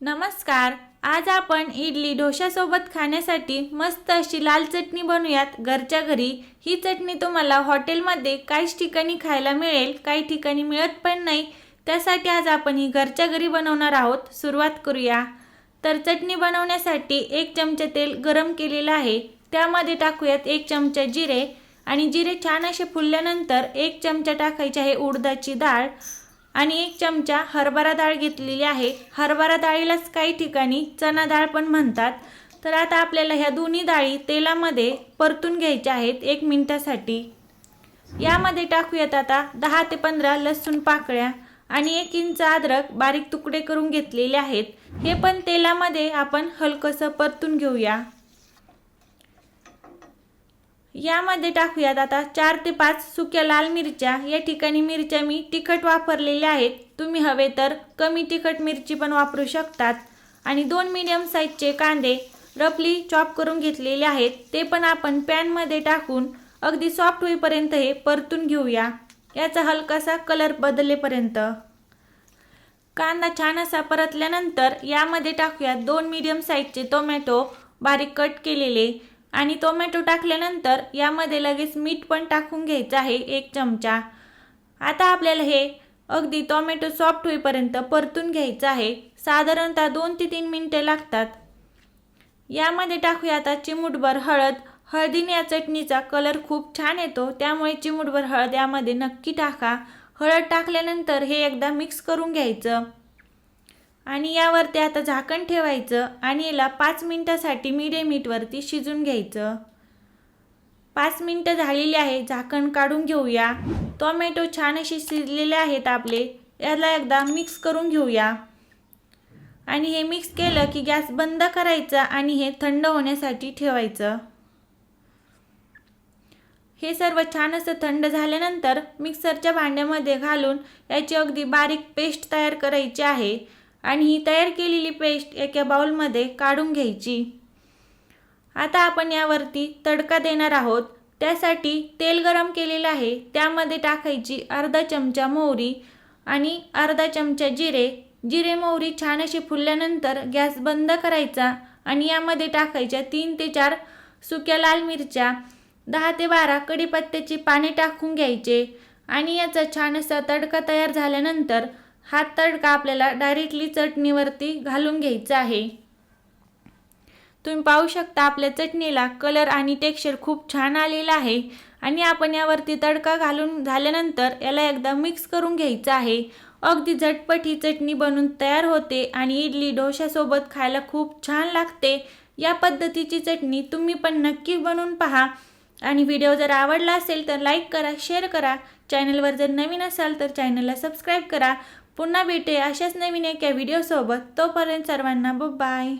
नमस्कार. आज आपण इडली डोशासोबत खाण्यासाठी मस्त अशी लाल चटणी बनवूयात. घरच्या घरी ही चटणी तुम्हाला हॉटेलमध्ये काहीच ठिकाणी खायला मिळेल काही ठिकाणी मिळत पण नाही. त्यासाठी आज आपण ही घरच्या घरी बनवणार आहोत. सुरुवात करूया. तर चटणी बनवण्यासाठी एक चमचा तेल गरम केलेलं आहे. त्यामध्ये टाकूयात एक चमचा जिरे आणि जिरे छान असे फुलल्यानंतर एक चमचा टाकायचे आहे उडदाची डाळ. आणि एक चमचा हरभरा डाळ घेतलेली आहे. हरभरा डाळीलाच काही ठिकाणी चना डाळ पण म्हणतात. तर आता आपल्याला ह्या दोन्ही डाळी तेलामध्ये परतून घ्यायच्या आहेत. एक मिनटासाठी. यामध्ये टाकूयात आता दहा ते पंधरा लसूण पाकळ्या आणि एक इंच अद्रक बारीक तुकडे करून घेतलेले आहेत. हे पण तेलामध्ये आपण हलकंसं परतून घेऊया. यामध्ये टाकूयात आता चार ते पाच सुक्या लाल मिरच्या. या ठिकाणी मिरच्या मी तिखट वापरलेल्या आहेत. तुम्ही हवे तर कमी तिखट मिरची पण वापरू शकतात. आणि दोन मीडियम साईजचे कांदे रफली चॉप करून घेतलेले आहेत. ते पण आपण पॅनमध्ये टाकून अगदी सॉफ्ट होईपर्यंत हे परतून घेऊया. याचा हलकासा कलर बदलेपर्यंत. कांदा छान असा परतल्यानंतर यामध्ये टाकूया दोन मीडियम साईजचे टोमॅटो बारीक कट केलेले. आणि टोमॅटो टाकल्यानंतर यामध्ये लगेच मीठ पण टाकून घ्यायचं आहे एक चमचा. आता आपल्याला हे अगदी टोमॅटो सॉफ्ट होईपर्यंत परतून घ्यायचं आहे. साधारणतः दोन ते तीन मिनटे लागतात. यामध्ये टाकूया आता चिमूटभर हळद. हळदीने या चटणीचा कलर खूप छान येतो त्यामुळे चिमूटभर हळद यामध्ये नक्की टाका. हळद टाकल्यानंतर हे एकदा मिक्स करून घ्यायचं. आणि यावरती आता झाकण ठेवायचं आणि याला पाच मिनटासाठी मिडियम हीटवरती शिजून घ्यायचं. पाच मिनटं झालेली आहे झाकण काढून घेऊया. टोमॅटो छान असे शिजलेले आहेत आपले याला एकदा मिक्स करून घेऊया. आणि हे मिक्स केलं की गॅस बंद करायचा आणि हे थंड होण्यासाठी ठेवायचं. हे सर्व छान असं थंड झाल्यानंतर मिक्सरच्या भांड्यामध्ये घालून याची अगदी बारीक पेस्ट तयार करायची आहे. आणि ही तयार केलेली पेस्ट एका बाउलमध्ये काढून घ्यायची. आता आपण यावरती तडका देणार आहोत. त्यासाठी तेल गरम केलेलं आहे. त्यामध्ये टाकायची अर्धा चमचा मोहरी आणि अर्धा चमचा जिरे. जिरे मोहरी छान अशी फुलल्यानंतर गॅस बंद करायचा आणि यामध्ये टाकायच्या तीन ते चार सुक्या लाल मिरच्या दहा ते बारा कढीपत्त्याची पाने टाकून घ्यायचे आणि याचा छान असा तडका तयार झाल्यानंतर हा तडका आपल्याला डायरेक्टली चटणीवरती घालून घ्यायचा आहे. तुम्ही पाहू शकता आपल्या चटणीला कलर आणि टेक्स्चर खूप छान आलेला आहे आणि आपण यावरती तडका घालून झाल्यानंतर याला एकदा मिक्स करून घ्यायचं आहे. अगदी झटपट ही चटणी बनून तयार होते आणि इडली डोशासोबत खायला खूप छान लागते. या पद्धतीची चटणी तुम्ही पण नक्की बनवून पहा. आणि व्हिडिओ जर आवडला असेल तर लाईक करा शेअर करा. चॅनलवर जर नवीन असाल तर चॅनलला सबस्क्राईब करा. पुन्हा भेटे अशाच नवीन एका व्हिडिओसोबत तोपर्यंत सर्वांना बाय